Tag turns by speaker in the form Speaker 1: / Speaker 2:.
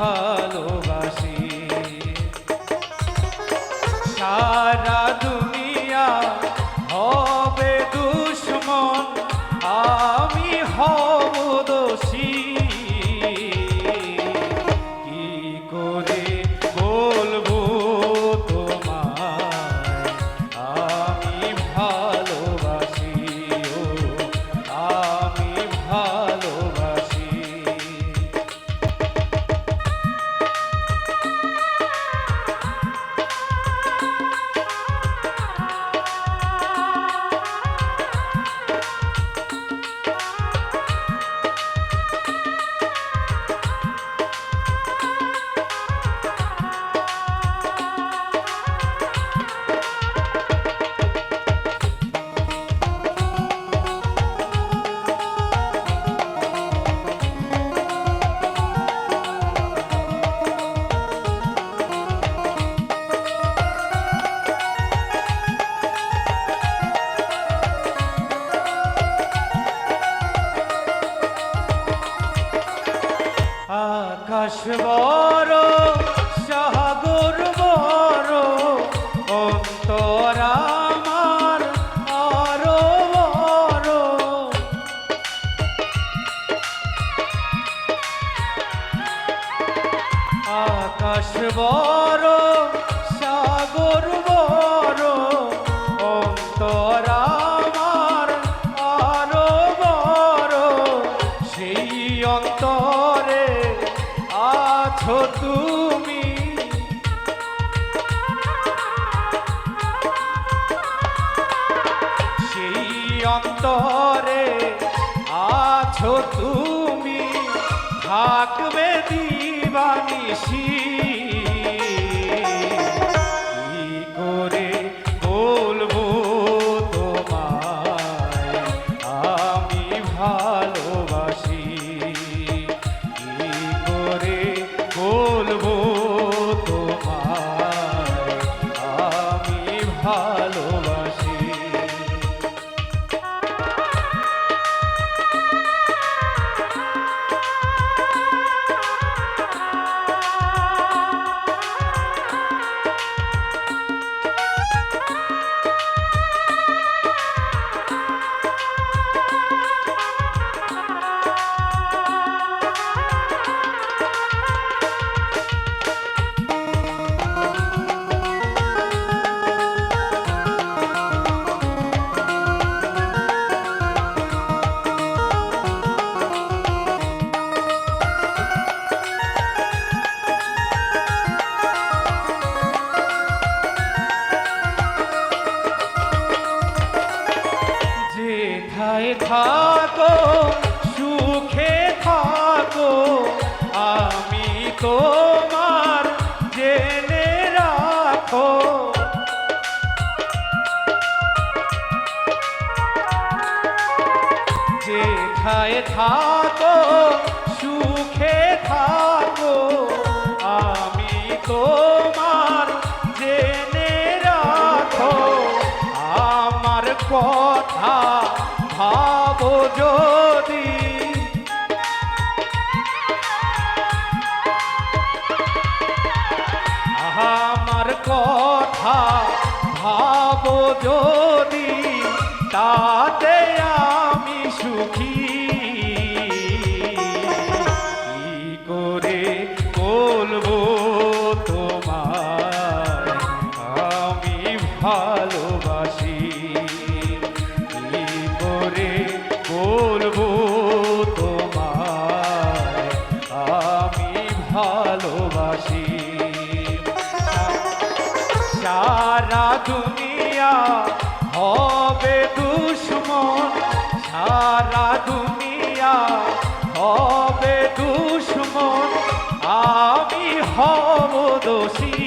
Speaker 1: ভালোবাসি। সারা দুনিয়া হবে দুশ্মন আমি হয় আকাশ বড় সাগর বড় আকাশ বড় থাকবে দিবানিসি তোমার জেনে রাখো। যেথায় থাকো, সুখে থাকো, আমি তোমার জেনে রাখো। আমার কথা ভাবো যদি ভাবো যদি তাতে আমি সুখী। করে বলব তোমায়? আমি ভালোবাসি। করে বলব তোমায়? আমি ভালোবাসি। সারা দুনিয়া হবে দুশ্মন। সারা দুনিয়া হবে দুশ্মন। আমি হব দোষী।